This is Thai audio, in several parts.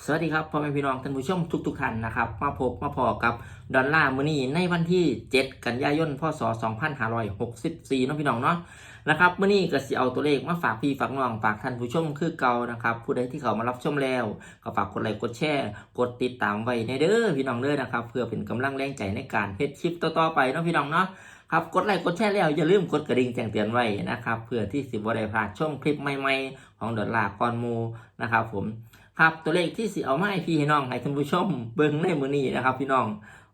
สวัสดีครับพ่อแม่พี่น้องท่านผู้ชมทุกๆท่านนะครับ มาพบมาพอกับดอลลาร์มือนี้ในวันที่ 7 กันยายนพศ 2564เนาะพี่น้องเนาะนะครับมือนี้ก็สิเอาตัวเลขมาฝากพี่ฝากน้องฝากท่านผู้ชมคือเก่านะครับ ผู้ใดที่เขามารับชมแล้วก็ฝากกดไลค์กดแชร์ กดติดตามไว้ในเด้อพี่น้องเด้อนะครับ เพื่อเป็นกำลังแรงใจในการเฮ็ดคลิปต่อๆไปเนาะพี่น้องเนาะครับกดไลค์กดแชร์แล้วอย่าลืมกดกระดิ่งแจ้งเตือนไว้นะครับเพื่อที่สิบ่ได้พลาดชมคลิปใหม่ๆ ของดอลลาร์กอนมูนะครับผม ครับตัวเลขที่สิเอามาให้พี่ให้น้องให้ท่านผู้ชมเบิ่งในมือนี้นะครับ พี่น้อง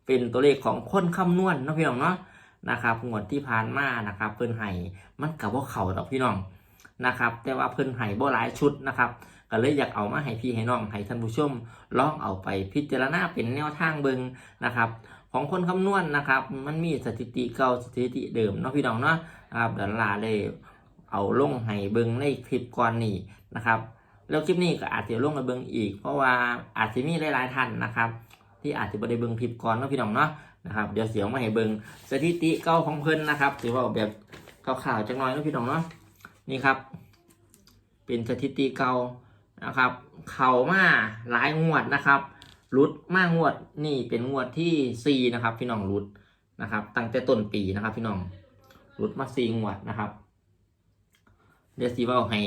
เป็นตัวเลขของคนคำนวณนะพี่น้องเนาะนะครับงวดที่ผ่านมานะครับเพิ่นไห้มันกับว่าเขาดอกพี่น้องนะครับ แต่ว่าเพิ่นไห้บ่หลายชุดนะครับก็เลยอยากเอามาให้พี่ให้น้องให้ท่านผู้ชมลองเอาไปพิจารณาเป็นแนวทางเบิ่งนะครับ ของคนคำนวณนะครับ มันมีสถิติเก่าสถิติเดิมเนาะพี่น้องเนาะนะครับดอลลาร์ได้เอาลงให้เบิ่งในคลิปก่อนนี้นะครับ แล้วคลิปนี้ก็อาจจะลงมาเบิ่งอีก เพราะว่าอาจจะมีหลายๆท่านนะครับ ที่อาจจะบ่ได้เบิ่งคลิปก่อนเนาะพี่น้องเนาะนะครับเดี๋ยวเสียงมาให้เบิ่งสถิติเก่าของเพิ่นนะครับถือว่าแบบข่าวๆจังน้อยเนาะพี่น้องเนาะนี่ครับ เป็นสถิติเก่านะครับ เข่ามาหลายงวดนะครับรุดมากงวดนี่เป็นงวดที่สี่นะครับ พี่น้องรุดนะครับ ตั้งแต่ต้นปีนะครับ พี่น้องรุดมาสี่งวดนะครับ เดี๋ยวสีเบาให้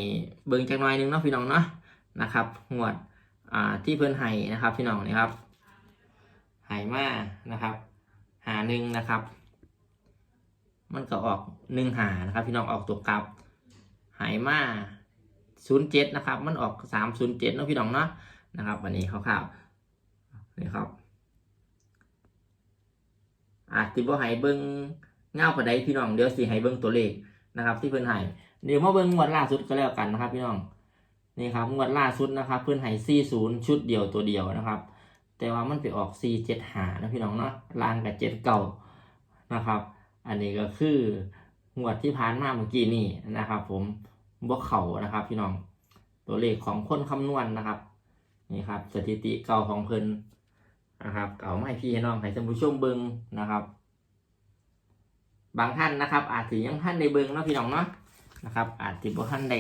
เบิ่งจักหน่อยนึงเนาะพี่น้องเนาะนะครับงวดอ่าที่เพิ่นให้นะครับพี่น้องนี่ครับให้มานะครับ หาหนึ่งนะครับ มันก็ออกหนึ่งหานะครับ พี่น้องออกตัวกลับหายมาศูนย์เจ็ดนะครับ มันออกสามศูนย์เจ็ดเนาะพี่น้องเนาะนะครับวันนี้คร่าวๆนี่ครับอาจติบ่ให้เบิ่งเงาปานใดพี่น้องเดี๋ยวสิให้เบิ่งตัวเลขนะครับ ที่เพิ่นให้ เดี๋ยวมาเบิ่งงวดล่าสุดก็แล้วกันนะครับพี่น้องนี่ครับงวดล่าสุดนะครับ เพื่อนให้40ชุดเดียวตัวเดียวนะครับ แต่ว่ามันไปออก4 7หานะพี่น้องเนาะลางกับ7เก่านะครับ อันนี้ก็คืองวดที่ผ่านมาเมื่อกี้นี่นะครับ ผมบ่เข่านะครับ พี่น้องตัวเลขของคนคำนวณนะครับนี่ครับ สถิติเก่าของเพิ่นนะครับเก่าไมาให้พี่น้องให้ท่านผู้ชมเบิ่งนะครับ บางท่านนะครับ อาจจะยังท่านในเบิ่งเนาะพี่น้องเนาะ นะครับ อาจจะบ่ท่านใด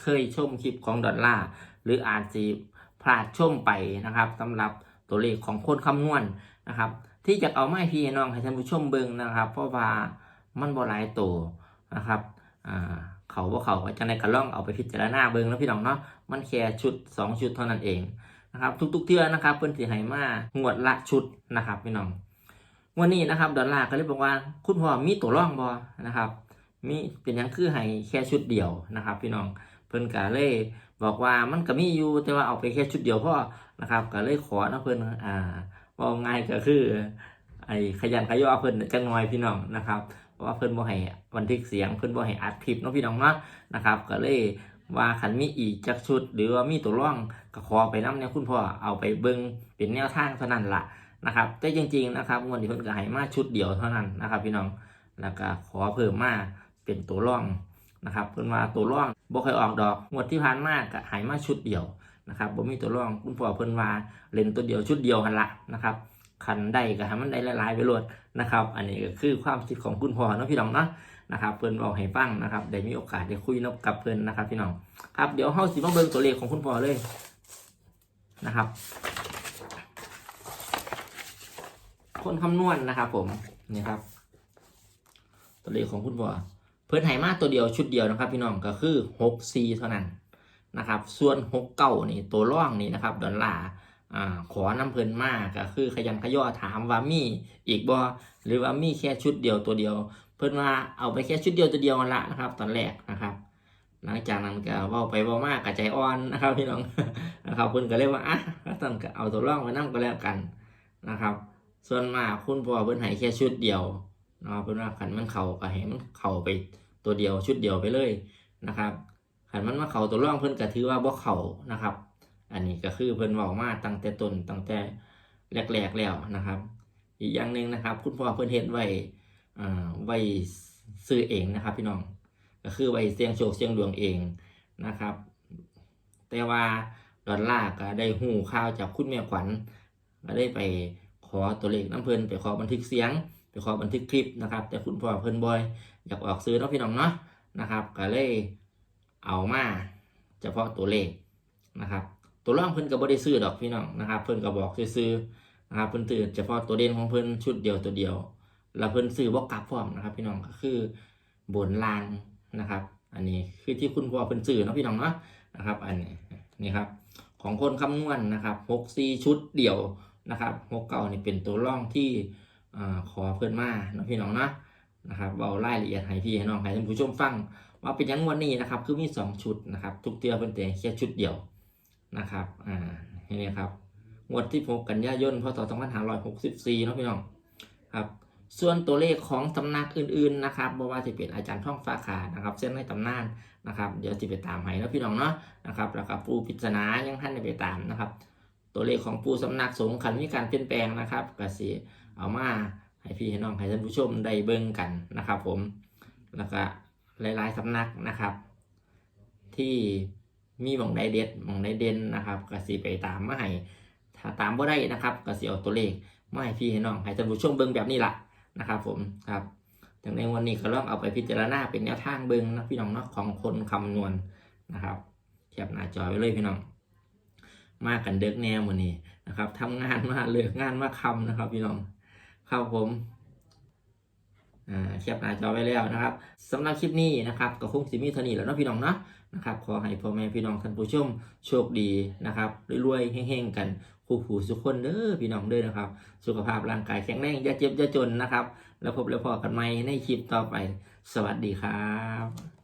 เคยชมคลิปของดอลลาร์หรืออาจจะพลาดชมไปนะครับสำหรับตัวเลขของคนคำนวณนะครับ ที่จะเอาไมาให้พี่น้องให้ท่านผู้ชมเบิ่งนะครับ เพราะว่ามันบ่หลายตัวนะครับอ่าเขาว่าเขาจะในกระล่องเอาไปพิจารณาเบิ่งแล้วพี่น้องเนาะมันแค่ชุด 2 ชุดเท่านั้นเองนะครับ ทุกๆเทื่อนะครับเพิ่นสิให้มางวดละชุดนะครับพี่น้องวันนี้นะครับดอลลาร์ก็เลยบอกว่า คุณพ่อมีตัวร่องบ่นะครับ มีเป็นยังคือให้แค่ชุดเดียวนะครับ พี่น้องเพิ่นก็เลยบอกว่ามันก็มีอยู่แต่ว่าเอาไปแค่ชุดเดียวพอนะครับก็เลยขอนะเพิ่นอ่าว่าง่ายก็คือไอ้ขยันขย่อเพิ่นจังน้อยพี่น้องนะครับเพราะว่าเพิ่นบ่ให้บันทึกเสียงเพิ่นบ่ให้อัดคลิปเนาะพี่น้องเนาะนะครับ ก็เลยว่าคันมีอีกจักชุด หรือว่ามีตัวร่องก็ขอไปนำเนี่ยคุณพ่อเอาไปเบิ่งเป็นแนวทางเท่านั้นละนะครับแต่จริงๆนะครับงวดนี้เพิ่นก็ให้มาชุดเดียวเท่านั้นนะครับ พี่น้องแล้วก็ขอเพิ่มมา เป็นตัวร่องนะครับเพิ่นว่าตัวร่องบ่เคยออกดอกงวดที่ผ่านมาก็หายมาชุดเดียวนะครับบ่มีตัวร่องคุณพ่อเพิ่นว่าเล่นตัวเดียวชุดเดียวหันละนะครับคันได้ก็ให้มันได้หลายๆไปโลดนะครับ อันนี้ก็คือความคิดของคุณพ่อเนาะพี่น้องเนาะนะครับเพิ่นบอกให้ฟังนะครับได้มีโอกาสได้คุยนกับเพิ่นนะครับพี่น้องครับเดี๋ยวเฮาสิมาเบิ่งตัวเลขของคุณพ่อเลยนะครับ คนคำนวณนะครับผมนี่ครับ ตัวเลขของคุณพ่อ เพิ่นให้มาตัวเดียวชุดเดียวนะครับ พี่น้องก็คือ6 4เท่านั้นนะครับ ส่วน6เก้านี่ตัวร่องนี่นะครับดอลลาร์อ่าขอนำเพิ่นมากก็คือขยันขย่อถามว่ามีอีกบ่หรือว่ามีแค่ชุดเดียวตัวเดียว เพิ่นว่าเอาไปแค่ชุดเดียวตัวเดียวนั่นละนะครับ ตอนแรกนะครับ หลังจากนั้นก็ว้าไปว้ามากกระใจอ่อนนะครับ พี่น้องนะครับเพิ่นก็เลยว่าอะต้องเอาตัวร่องไปนํก็แล้วกันนะครับ ส่วนมากคุณพ่อเพิ่นให้แค่ชุดเดียว นะครับเพิ่นว่าขันมันเข่าก็ให้มันเข่าไปตัวเดียวชุดเดียวไปเลยนะครับขันมันมาเข่าตัวร่องเพิ่นก็ถือว่าบ่เข่านะครับ อันนี้ก็คือเพิ่นเว้ามาตั้งแต่ต้นตั้งแต่แรกๆแล้วนะครับ อีกอย่างหนึ่งนะครับ คุณพ่อเพิ่นเฮ็ดไว้ไว้ซื้อเองนะครับ พี่น้องก็คือไว้เสี่ยงโชคเสี่ยงดวงเองนะครับ แต่ว่าดอลลาร์ก็ได้หูข่าวจากคุณแม่ขวัญก็ได้ไปขอตัวเลขน้ำเพลินไปขอบันทึกเสียง ไปขอบันทึกคลิปนะครับ แต่คุณพ่อเพิ่นบอย อยากออกซื้อเนาะพี่น้องเนาะนะครับ ก็เลยเอามาเฉพาะตัวเลขนะครับ ตัวร่องเพิ่นก็บ่ได้ซื้อดอกพี่น้องนะครับ เพิ่นก็บอกซื้อนะครับเพิ่นตื่นเฉพาะตัวเด่นของเพิ่นชุดเดียวตัวเดียว แล้วเพิ่นซื้อบ่กลับพร้อมนะครับ พี่น้องก็คือบนลางนะครับ อันนี้คือที่คุณพ่อเพิ่นซื้อเนาะพี่น้องเนาะนะครับ อันนี้นี่ครับของคนคำนวณนะครับ6 4ชุดเดียวนะครับ6เก่านี่เป็นตัวร่องที่ อขอเพิ่อนมาเนาะพี่น้องเนาะนะครับเอารายละเอียดให้พี่ให้น้องให้ท่านผู้ชมฟัง ว่าเป็นยังวันนี้นะครับคือมี 2 ชุดนะครับ ทุกเตือเพิ่นแต่แค่ชุดเดียวนะครับอ่าเห็นี่ครับงวดที่ 6 กันยายนพศ2564เนาะพี่น้องครับส่วนตัวเลขของตำนักอื่นๆนะครับบ่ว่าจะเป็นอาจารย์ท่องฟ้าขานะครับ เส้นในตำนานนะครับ เดี๋ยวจะไปตามให้แล้วพี่น้องเนาะนะครับแล้วก็ปูปริศนายังท่านไปตามนะครับ ตัวเลขของปูสำนักสงฆ์ขันมีการเปลี่ยนแปลงนะครับกสิเอามาให้พี่ให้น้องให้ท่านผู้ชมได้เบิ่งกันนะครับ ผมแล้วก็หลายๆสำนักนะครับ ที่มีมองใดเด็ดมองใดเด่นนะครับกสิไปตามมาให้ถ้าตามบ่ได้นะครับกสิเอาตัวเลขมาให้พี่ให้น้องให้ท่านผู้ชมเบิ่งแบบนี้ละนะครับ ผมครับถึงในวันนี้ก็ลองเอาไปพิจารณาเป็นแนวทางเบิ่งนะพี่น้องเนาะของคนคำนวณนะครับแคปหน้าจอไว้เลยพี่น้อง มากกันเด็กแนวมือนี้นะครับทำงานมาเลิกงานมาคำนะครับ พี่น้องครับผมอ่าแคปหน้าจอไว้แล้วนะครับสำหรับคลิปนี้นะครับก็คงสิมีเท่านี้แล้วเนาะพี่น้องเนาะนะครับขอให้พ่อแม่พี่น้องท่านผู้ชมโชคดีนะครับรวยๆเฮงๆกันคู่ผู้สุขคนเด้อพี่น้องเด้อนะครับ สุขภาพร่างกายแข็งแรงอย่าเจ็บอย่าจนนะครับ แล้วพบแล้วพอกันใหม่ในคลิปต่อไป สวัสดีครับ